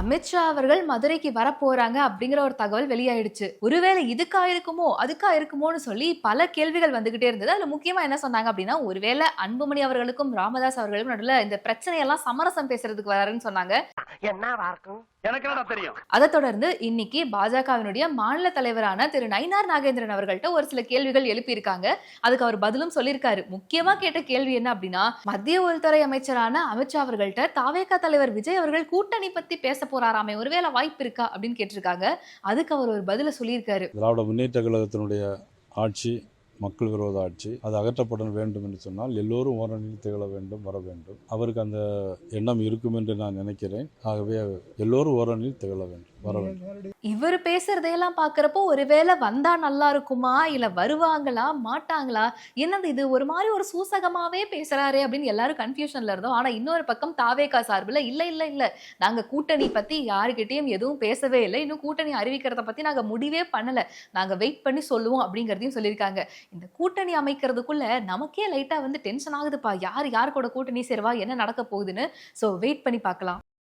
அமித்ஷா அவர்கள் மதுரைக்கு வர போறாங்க அப்படிங்கிற ஒரு தகவல் வெளியாயிடுச்சு. ஒருவேளை இதுக்கா இருக்குமோ அதுக்கா இருக்குமோன்னு சொல்லி பல கேள்விகள் வந்துகிட்டே இருந்தது. அதுல முக்கியமா என்ன சொன்னாங்க அப்படின்னா ஒருவேளை அன்புமணி அவர்களுக்கும் ராமதாஸ் அவர்களுக்கும் நடுவில் இந்த பிரச்சனையெல்லாம் சமரசம் பேசுறதுக்கு வராருன்னு சொன்னாங்க. என்னவா இருக்கும் அதை தொடர்ந்து இன்னைக்கு பாஜகவினுடைய மாநில தலைவரான திரு நயினார் நாகேந்திரன் அவர்கள்ட்ட ஒரு சில கேள்விகள் எழுப்பியிருக்காங்க. அதுக்கு அவர் பதிலும் சொல்லியிருக்காரு. முக்கியமா கேட்ட கேள்வி என்ன அப்படின்னா மத்திய உள்துறை அமைச்சரான அமித்ஷா அவர்கள்ட்ட தாவேகா தலைவர் விஜய் அவர்கள் கூட்டணி பத்தி பேச போறாராமே ஒருவேளை வாய்ப்பு இருக்கா அப்படின்னு கேட்டிருக்காங்க. அதுக்கு அவர் ஒரு பதில சொல்லியிருக்காரு. திராவிட முன்னேற்ற கழகத்தினுடைய ஆட்சி மக்கள் விரோத ஆட்சி அது அகற்றப்பட வேண்டும் என்று சொன்னால் எல்லோரும் ஓரணியில் திகழ வேண்டும் வர வேண்டும். அவருக்கு அந்த எண்ணம் இருக்கும் என்று நான் நினைக்கிறேன். ஆகவே எல்லோரும் ஓரணியில் திகழ வேண்டும் வேண்டும். இவர் பேசுறதையெல்லாம் பாக்குறப்போ ஒருவேளை வந்தா நல்லா இருக்குமா? இல்ல வருவாங்களா? மாட்டாங்களா? என்னது இது? ஒரு மாதிரி ஒரு சூசகமாவே பேசுறாரே அப்படின்னு எல்லாரும் கன்ஃபியூஷன்ல இருந்தோம். ஆனா இன்னொரு பக்கம் தாவேகா சார்பில் இல்ல இல்ல இல்ல. நாங்க கூட்டணி பத்தி யாருக்கிட்டையும் எதுவும் பேசவே இல்லை. இன்னும் கூட்டணி அறிவிக்கிறத பத்தி நாங்க முடிவே பண்ணல. நாங்க வெயிட் பண்ணி சொல்லுவோம் அப்படிங்கறதையும் சொல்லியிருக்காங்க. இந்த கூட்டணி அமைக்கிறதுக்குள்ள நமக்கே லைட்டா வந்து டென்ஷன் ஆகுதுப்பா. யார் யார் கூட கூட்டணி சேருவா? என்ன நடக்க போகுதுன்னு? சோ வெயிட் பண்ணி பார்க்கலாம்.